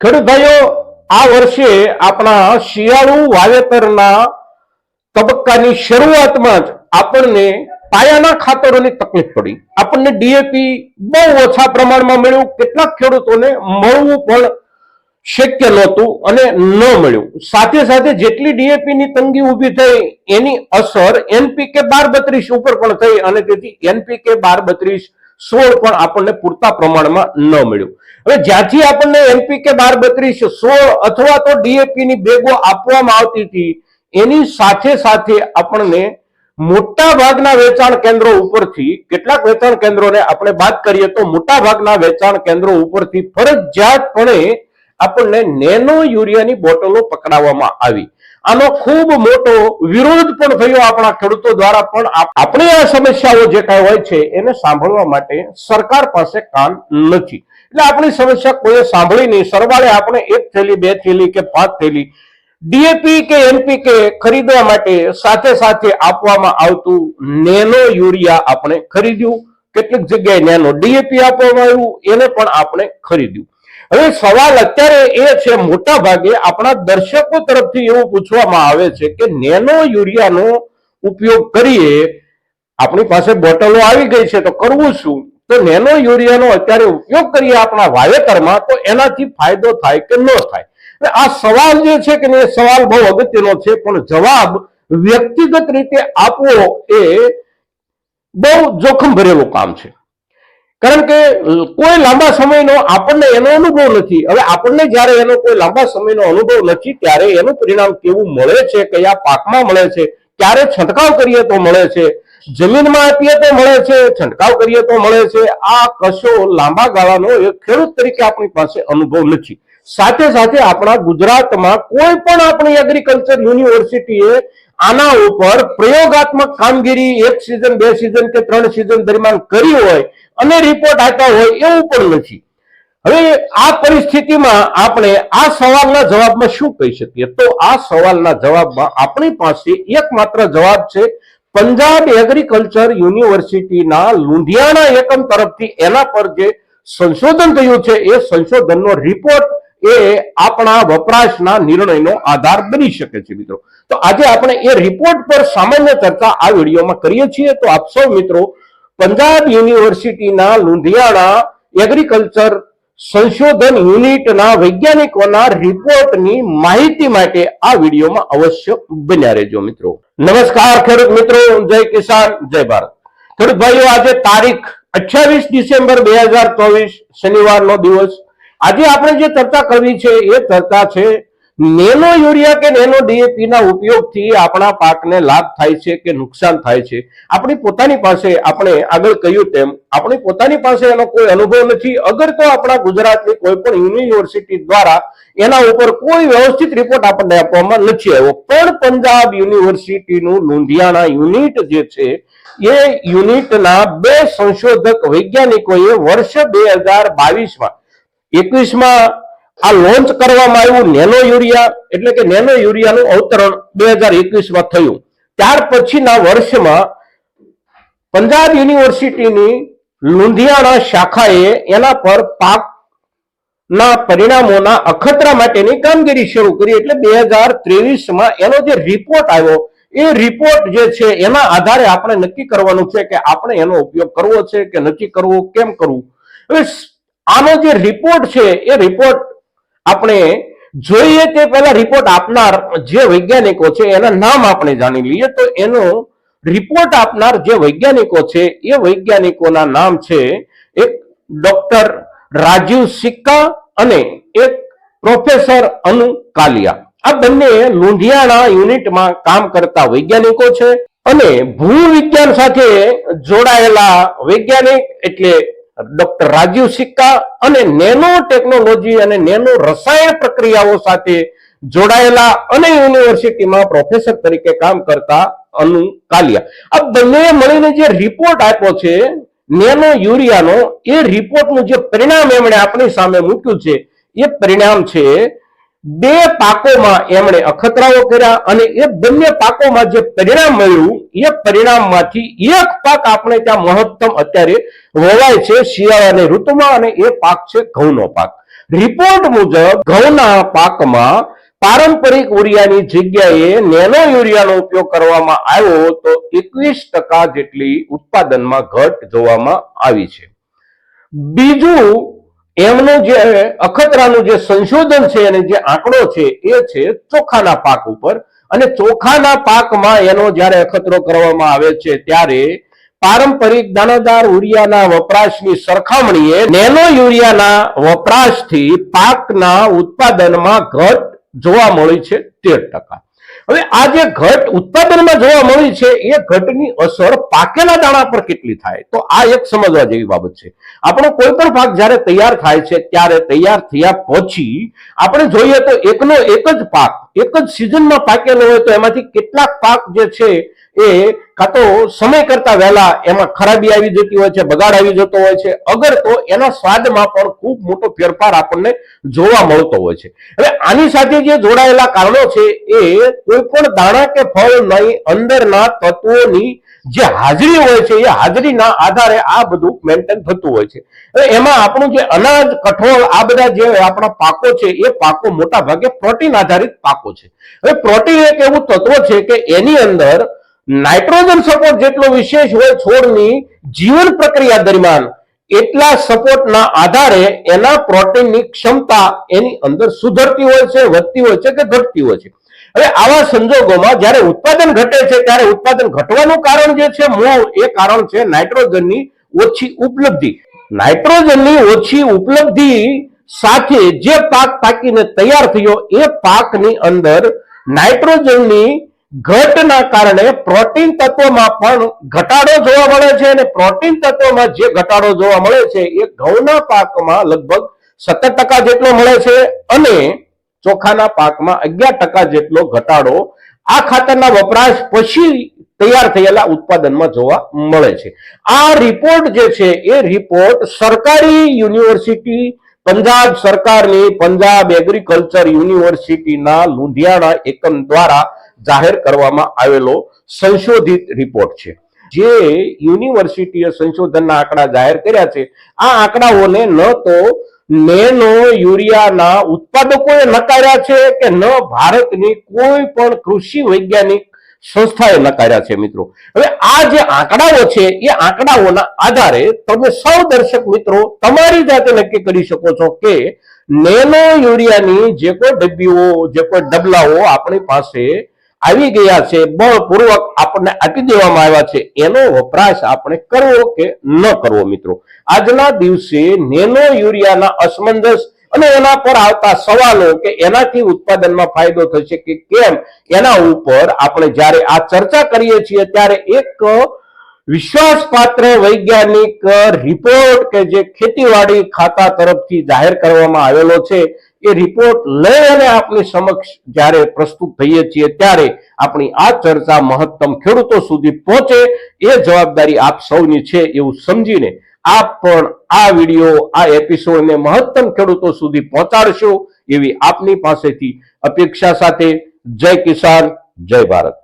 ખેડૂત ભાઈઓ, આ વર્ષે આપણા શિયાળુ વાવેતરના તબક્કાની શરૂઆતમાં જ આપણને પાયાના ખાતરોની તકલીફ પડી. આપણને ડીએપી બહુ ઓછા પ્રમાણમાં મળ્યું. કેટલાક ખેડૂતોને મળવું પણ શક્ય નહોતું અને ન મળ્યું. સાથે સાથે જેટલી ડીએપી ની તંગી ઊભી થઈ, એની અસર એનપીકે બાર બત્રીસ ઉપર પણ થઈ અને તેથી એનપીકે બાર બત્રીસ સોળ પણ આપણને પૂરતા પ્રમાણમાં ન મળ્યું. હવે જ્યાંથી આપણને એમપીકે બાર બત્રીસ, સોળ અથવા તો ડીએપી ની બેગો આપવામાં આવતી હતી, એની સાથે સાથે આપણને મોટા ભાગના વેચાણ કેન્દ્રો ઉપરથી, કેટલાક વેચાણ કેન્દ્રોને આપણે વાત કરીએ તો મોટા ભાગના વેચાણ કેન્દ્રો ઉપરથી ફરજિયાતપણે આપણને નેનો યુરિયાની બોટલો પકડાવવામાં આવી. આનો ખૂબ મોટો વિરોધ પણ થયો આપણા ખેડૂતો દ્વારા, પણ આપણે આ સમસ્યાઓ જે કાંઈ હોય છે, એને સાંભળવા માટે સરકાર પાસે કાન નથી. એટલે આપણી સમસ્યા કોઈએ સાંભળી નહીં. સરવાળે આપણે એક થેલી, બે થેલી કે પાંચ થેલી ડીએપી કે એનપીકે ખરીદવા માટે સાથે સાથે આપવામાં આવતું નેનો યુરિયા આપણે ખરીદ્યું. કેટલીક જગ્યાએ નેનો ડીએપી આપવામાં આવ્યું, એને પણ આપણે ખરીદ્યું. હવે સવાલ અત્યારે એ છે મોટા ભાગે આપણા દર્શકો તરફથી એવું પૂછવામાં આવે છે કે નેનો યુરિયાનો ઉપયોગ કરીએ, આપણી પાસે બોટલો આવી ગઈ છે તો કરવું શું? તો નેનો યુરિયાનો અત્યારે ઉપયોગ કરીએ આપણા વાવેતરમાં તો એનાથી ફાયદો થાય કે ન થાય? આ સવાલ જે છે કે એ સવાલ બહુ અગત્યનો છે, પણ જવાબ વ્યક્તિગત રીતે આપવો એ બહુ જોખમ ભરેલું કામ છે. કારણ કે કોઈ લાંબા સમયનો આપણને એનો અનુભવ નથી. હવે આપણને જ્યારે એનો કોઈ લાંબા સમયનો અનુભવ નથી, ત્યારે એનું પરિણામ કેવું મળે છે, કયા પાકમાં મળે છે, ક્યારે છંટકાવ કરીએ તો મળે છે, જમીનમાં આપીએ તો મળે છે, છંટકાવ કરીએ તો મળે છે, આ કશો લાંબા ગાળાનો એક ખેડૂત તરીકે આપણી પાસે અનુભવ નથી. સાથે સાથે આપણા ગુજરાતમાં કોઈ પણ આપણી એગ્રીકલ્ચર યુનિવર્સિટીએ આના ઉપર પ્રયોગાત્મક કામગીરી એક સિઝન બે સિઝન કે ત્રણ સિઝન દરમિયાન કરી હોય અને રિપોર્ટ આપ્યા હોય એવું પણ નથી. હવે આ પરિસ્થિતિમાં આપણે આ સવાલના જવાબમાં શું કહી શકીએ? તો આ સવાલના જવાબમાં આપણી પાસે એકમાત્ર જવાબ છે પંજાબ એગ્રીકલ્ચર યુનિવર્સિટીના લુંધિયાણા એકમ તરફથી એના પર જે સંશોધન થયું છે એ સંશોધનનો રિપોર્ટ એ આપણા વપરાશના નિર્ણયનો આધાર બની શકે છે મિત્રો. તો આજે આપણે એ રિપોર્ટ પર સામાન્ય ચર્ચા આ વિડીયોમાં કરીએ છીએ. તો આપ સૌ મિત્રો પંજાબ યુનિવર્સિટીના લુધિયાણા એગ્રીકલ્ચર સંશોધન યુનિટના વૈજ્ઞાનિકોના રિપોર્ટની માહિતી માટે આ વિડીયોમાં અવશ્ય બન્યા રહેજો મિત્રો. નમસ્કાર, ખેડૂત મિત્રો. જય કિસાન, જય ભારત. ખેડૂત ભાઈઓ, આજે તારીખ અઠ્યાવીસ ડિસેમ્બર બે શનિવારનો દિવસ. આજે આપણે જે ચર્ચા કરવી છે, એ ચર્ચા છે નેનો યુરિયા કે નેનો ડીએપી ના ઉપયોગથી આપણા પાકને લાભ થાય છે કે નુકસાન થાય છે? આપણી પોતાની પાસે, આપણે આગળ કહ્યું તેમ, આપણી પોતાની પાસે એનો કોઈ અનુભવ નથી. અગર તો આપણા ગુજરાતની કોઈ પણ યુનિવર્સિટી દ્વારા એના ઉપર કોઈ વ્યવસ્થિત રિપોર્ટ આપણને આપવામાં નથી આવ્યો. પણ પંજાબ યુનિવર્સિટીનું લુંધિયાણા યુનિટ જે છે, એ યુનિટના બે સંશોધક વૈજ્ઞાનિકોએ વર્ષ બે હજાર બાવીસમાં એકવીસમાં આ લોન્ચ કરવામાં આવ્યું નેનો યુરિયા, એટલે કે નેનો યુરિયાનું અવતરણ બે હજાર એકવીસમાં થયું. ત્યાર પછીના વર્ષમાં પંજાબ યુનિવર્સિટીની લુંધિયાણા શાખાએ એના પર પાક ના પરિણામોના અખતરા માટેની કામગીરી શરૂ કરી એટલે બે હજાર ત્રેવીસમાં એનો જે રિપોર્ટ આવ્યો, એ રિપોર્ટ જે છે એના આધારે આપણે નક્કી કરવાનું છે કે આપણે એનો ઉપયોગ કરવો છે કે નથી કરવો, કેમ કરવું. હવે આનો જે રિપોર્ટ છે, એ રિપોર્ટ આપણે જોઈએ તે પહેલા રિપોર્ટ આપનાર જે વૈજ્ઞાનિકો છે, એના નામ આપણે જાણી લઈએ. તો એનો રિપોર્ટ આપનાર જે વૈજ્ઞાનિકો છે, એ વૈજ્ઞાનિકોના નામ છે એક ડોક્ટર રાજીવ સિક્કા અને એક પ્રોફેસર અનુ કાલિયા. આ બંને લુંધિયાણા યુનિટમાં કામ કરતા વૈજ્ઞાનિકો છે અને ભૂ વિજ્ઞાન સાથે જોડાયેલા વૈજ્ઞાનિક એટલે ડોક્ટર રાજીવ સિક્કા અને નેનો ટેકનોલોજી અને નેનો રસાયણ પ્રક્રિયાઓ સાથે જોડાયેલા અને યુનિવર્સિટીમાં પ્રોફેસર તરીકે કામ કરતા અનુ કાલિયા. આ બંને મળીને જે રિપોર્ટ આપ્યો છે, નેનો યુરિયાનો, એ રિપોર્ટનું જે પરિણામ એમણે આપણી સામે મૂક્યું છે, એ પરિણામ છે બે પાકોમાં એમણે અખતરાઓ કર્યા અને એ બંને પાકોમાં જે પરિણામ મળ્યું, એ પરિણામમાંથી એક પાક આપણે ત્યાં મહત્તમ અત્યારે વવાય છે શિયાળાની ઋતુમાં અને એ પાક છે ઘઉંનો પાક. રિપોર્ટ મુજબ ઘઉંના પાકમાં પારંપરિક યુરિયાની જગ્યાએ નેનો યુરિયાનો ઉપયોગ કરવામાં આવ્યો તો એકવીસ ટકા જેટલી ઉત્પાદનમાં ઘટ જોવામાં આવી છે. બીજું એમનું જે અખતરાનું જે સંશોધન છે અને જે આંકડો છે, એ છે ચોખાના પાક ઉપર. અને ચોખાના પાકમાં એનો જ્યારે અખતરો કરવામાં આવે છે, ત્યારે પારંપરિક દાણાદાર યુરિયાના વપરાશની સરખામણીએ નેનો યુરિયાના વપરાશથી પાકના ઉત્પાદનમાં ઘટ જોવા મળી છે તેર ટકા. હવે આ જે ઘટ ઉત્પાદનમાં જોવા મળી છે, એ ઘટની અસર પાકેલા દાણા પર કેટલી થાય? તો આ એક સમજવા જેવી બાબત છે. આપણો કોઈ પણ પાક જ્યારે તૈયાર થાય છે, ત્યારે તૈયાર થયા પછી આપણે જોઈએ તો એકનો એક જ પાક, એક જ સિઝનમાં પાકેલો હોય તો એમાંથી કેટલાક પાક જે છે, એ કાં તો સમય કરતા વહેલા એમાં ખરાબી આવી જતી હોય છે, બગાડ આવી જતો હોય છે, અગર તો એના સ્વાદમાં પણ ખૂબ મોટો ફેરફાર આપણને જોવા મળતો હોય છે. હવે આની સાથે જે જોડાયેલા કારણો છે એ કોઈ પણ દાણા કે ફળ નહીં, અંદરના તત્વોની જે હાજરી હોય છે, એ હાજરીના આધારે આ બધું મેન્ટેન થતું હોય છે. એમાં આપણું જે અનાજ, કઠોળ, આ બધા જે આપણા પાકો છે, એ પાકો મોટા ભાગે પ્રોટીન આધારિત પાકો છે. હવે પ્રોટીન એક એવું તત્વ છે કે એની અંદર નાઇટ્રોજન સપોર્ટ જેટલો વિશેષ હોય છોડની જીવન પ્રક્રિયા દરમિયાન, એટલા સપોર્ટના આધારે એના પ્રોટીનની ક્ષમતા એની અંદર સુધરતી હોય છે, વધતી હોય છે કે ઘટતી હોય છે. હવે આવા સંજોગોમાં જ્યારે ઉત્પાદન ઘટે છે, ત્યારે ઉત્પાદન ઘટવાનું કારણ જે છે, મૂળ એ કારણ છે નાઇટ્રોજનની ઓછી ઉપલબ્ધિ. નાઇટ્રોજનની ઓછી ઉપલબ્ધિ સાથે જે પાક પાકીને તૈયાર થયો, એ પાકની અંદર નાઇટ્રોજનની ઘટના કારણે પ્રોટીન તત્વમાં પણ ઘટાડો જોવા મળે છે અને પ્રોટીન તત્વમાં જે ઘટાડો જોવા મળે છે એ ઘઉંના પાકમાં લગભગ સત્તર ટકા જેટલો મળે છે અને ચોખાના પાકમાં અગિયાર ટકા જેટલો ઘટાડો આ ખાતરના વપરાશ પછી તૈયાર થયેલા ઉત્પાદનમાં જોવા મળે છે. આ રિપોર્ટ જે છે એ રિપોર્ટ સરકારી યુનિવર્સિટી પંજાબ સરકારની પંજાબ એગ્રીકલ્ચર યુનિવર્સિટીના લુધિયાણા એકમ દ્વારા જાહેર કરવામાં આવેલો સંશોધિત રિપોર્ટ છે. જે યુનિવર્સિટીએ સંશોધનના આંકડા જાહેર કર્યા છે. આ આંકડાઓને ન તો નેનો યુરિયાના ઉત્પાદકોએ નકાર્યા છે કે ન ભારતની કોઈ પણ કૃષિ વૈજ્ઞાનિક સંસ્થાએ નકાર્યા છે મિત્રો. હવે આ જે આંકડાઓ છે, એ આંકડાઓના આધારે તમે સૌ દર્શક મિત્રો તમારી જાતે નક્કી કરી શકો છો કે નેનો યુરિયાની જે કોઈ ડબ્બીઓ, જે કોઈ ડબલાઓ આપણી પાસે આવી ગયા છે, બળપૂર્વક આપણને આપી દેવામાં આવ્યા છે. એનો વપરાશ આપણે કરવો કે ન કરવો મિત્રો? આજના દિવસે નેનો યુરિયાના અસમંજસ અને એના પર આવતા સવાલો કે એનાથી ઉત્પાદનમાં ફાયદો થશે કે કેમ, એના ઉપર આપણે જ્યારે આ ચર્ચા કરીએ છીએ ત્યારે એક વિશ્વાસપાત્ર વૈજ્ઞાનિક રિપોર્ટ કે જે ખેતીવાડી ખાતા તરફથી જાહેર કરવામાં આવેલો છે. એ રિપોર્ટ લઈ અને આપની સમક્ષ જ્યારે પ્રસ્તુત થઈએ છીએ ત્યારે આપણી આ ચર્ચા મહત્તમ ખેડૂતો સુધી પહોંચે એ જવાબદારી આપ સૌની છે એવું સમજીને આપ પણ આ વીડિયો, આ એપિસોડને મહત્તમ ખેડૂતો સુધી પહોંચાડશો એવી આપની પાસેથી અપેક્ષા સાથે જય કિસાન, જય ભારત.